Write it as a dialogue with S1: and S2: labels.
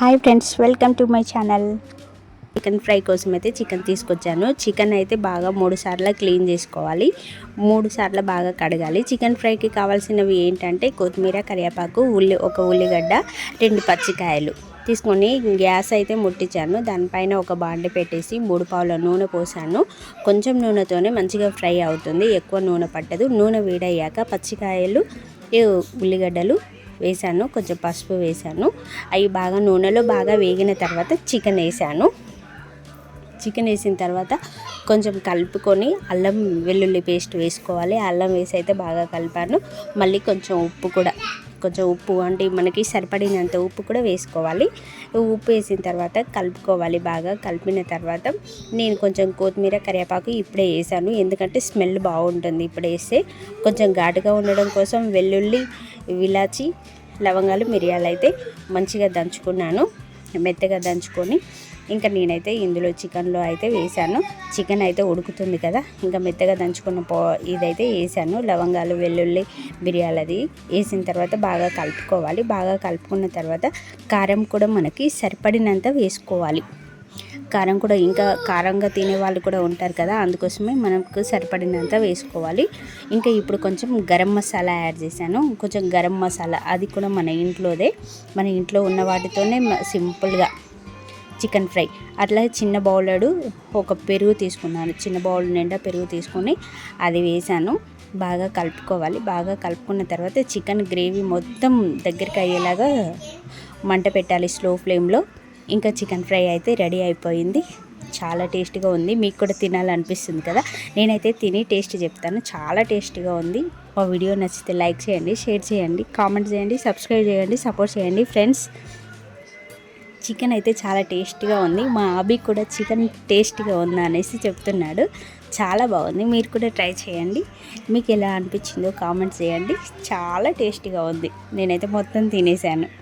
S1: Hi friends welcome to my channel. Chicken fry కోసం అయితే chicken తీసుకొచ్చాను. చికెన్ అయితే బాగా మూడు సార్లు క్లీన్ చేసుకోవాలి. మూడు సార్లు బాగా కడగాలి. చికెన్ ఫ్రైకి కావాల్సినవి ఏంటంటే కొత్తిమీర కరివేపాకు ఉల్లి ఒక ఉల్లిగడ్డ రెండు పచ్చికాయలు. తీసుకొని గ్యాస్ అయితే ముట్టించాను. దానిపైన ఒక బాండి పెట్టేసి మూడు పావుల నూనె పోసాను. కొంచెం నూనెతోనే మంచిగా ఫ్రై అవుతుంది. ఎక్కువ నూనె పట్టదు. నూనె వేడయ్యాక పచ్చికాయలు ఉల్లిగడ్డలు వేసాను కొంచెం పసుపు వేసాను అవి బాగా నూనెలో బాగా వేగిన తర్వాత చికెన్ వేసాను చికెన్ వేసిన తర్వాత కొంచెం కలుపుకొని అల్లం వెల్లుల్లి పేస్ట్ వేసుకోవాలి. అల్లం వేసి అయితే బాగా కలిపాను. మళ్ళీ కొంచెం ఉప్పు కూడా కొంచెం ఉప్పు అంటే మనకి సరిపడినంత ఉప్పు కూడా వేసుకోవాలి. ఉప్పు వేసిన తర్వాత కలుపుకోవాలి బాగా. కలిపిన తర్వాత నేను కొంచెం కొత్తిమీర కరివేపాకు ఇప్పుడే వేసాను ఎందుకంటే స్మెల్ బాగుంటుంది ఇప్పుడు వేస్తే. కొంచెం ఘాటుగా ఉండడం కోసం వెల్లుల్లి విలాచి లవంగాలు మిరియాలు అయితే మంచిగా దంచుకున్నాను. మెత్తగా దంచుకొని ఇంకా నేనైతే ఇందులో చికెన్లో అయితే వేసాను. చికెన్ అయితే ఉడుకుతుంది కదా ఇంకా మెత్తగా దంచుకున్న పో ఇదైతే వేసాను. లవంగాలు వెల్లుల్లి మిరియాలది వేసిన తర్వాత బాగా కలుపుకోవాలి. బాగా కలుపుకున్న తర్వాత కారం కూడా మనకి సరిపడినంత వేసుకోవాలి. కారం కూడా ఇంకా కారంగా తినే వాళ్ళు కూడా ఉంటారు కదా అందుకోసమే మనకు సరిపడినంత వేసుకోవాలి. ఇంకా ఇప్పుడు కొంచెం గరం మసాలా యాడ్ చేశాను. కొంచెం గరం మసాలా అది కూడా మన ఇంట్లోదే. మన ఇంట్లో ఉన్న వాటితోనే సింపుల్గా చికెన్ ఫ్రై. అట్లా చిన్న బౌలడు ఒక పెరుగు తీసుకున్నాను. చిన్న బౌల్ నిండా పెరుగు తీసుకొని అది వేసాను బాగా కలుపుకోవాలి. బాగా కలుపుకున్న తర్వాత చికెన్ గ్రేవీ మొత్తం దగ్గరికి అయ్యేలాగా మంట పెట్టాలి స్లో ఫ్లేమ్లో. ఇంకా చికెన్ ఫ్రై అయితే రెడీ అయిపోయింది. చాలా టేస్ట్గా ఉంది. మీకు కూడా తినాలనిపిస్తుంది కదా? నేనైతే తిని టేస్ట్ చెప్తాను. చాలా టేస్ట్గా ఉంది. మా వీడియో నచ్చితే లైక్ చేయండి షేర్ చేయండి కామెంట్ చేయండి సబ్స్క్రైబ్ చేయండి సపోర్ట్ చేయండి. ఫ్రెండ్స్ చికెన్ అయితే చాలా టేస్ట్గా ఉంది. మా అభి కూడా చికెన్ టేస్ట్గా ఉందా అనేసి చెప్తున్నాడు. చాలా బాగుంది. మీరు కూడా ట్రై చేయండి. మీకు ఎలా అనిపించిందో కామెంట్ చేయండి. చాలా టేస్ట్గా ఉంది. నేనైతే మొత్తం తినేసాను.